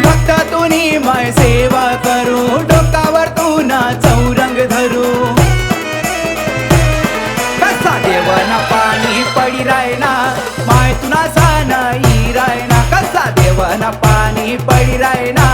भक्त तुनी माय सेवा करू. डोकावर तू ना चौरंग धरू. कसा देवना पाणी पडी रायना? माय तुना साना ई रायना. कसा देवना पाणी पडी रायना?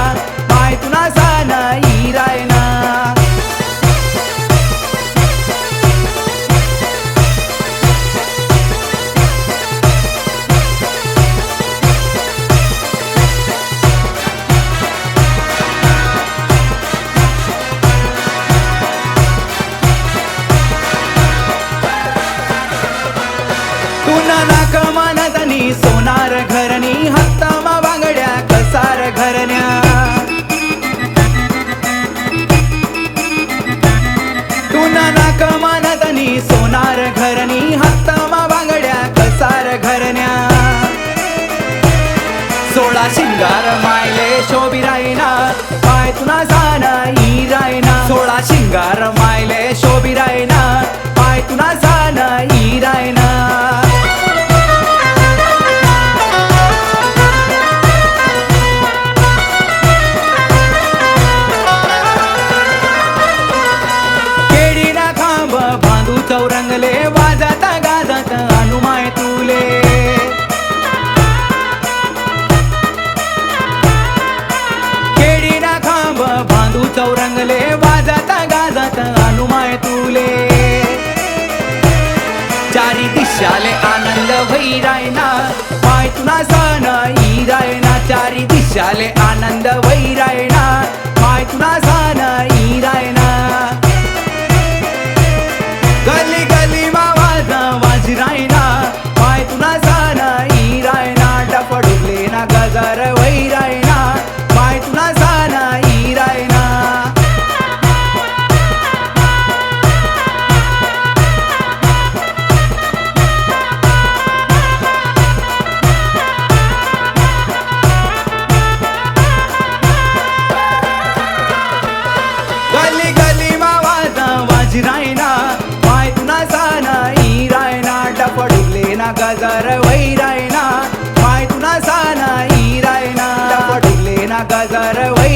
तुना नाक सोनार हत्तामा बांगड्या कसार घरण्या तुना सोनार हत्तामा बांगड्या कसार घरण्या सोळा शिंगार मायले शोभी रायना पाय तुना जाना ही रायना सोळा शिंगार दिशाले आनंद भई रायना पाय तुला सण ई रायना चारी दिशाले आनंद ना गजर वै रायना पाय तुना साना ई रायना. डफडुकले ना गजर वै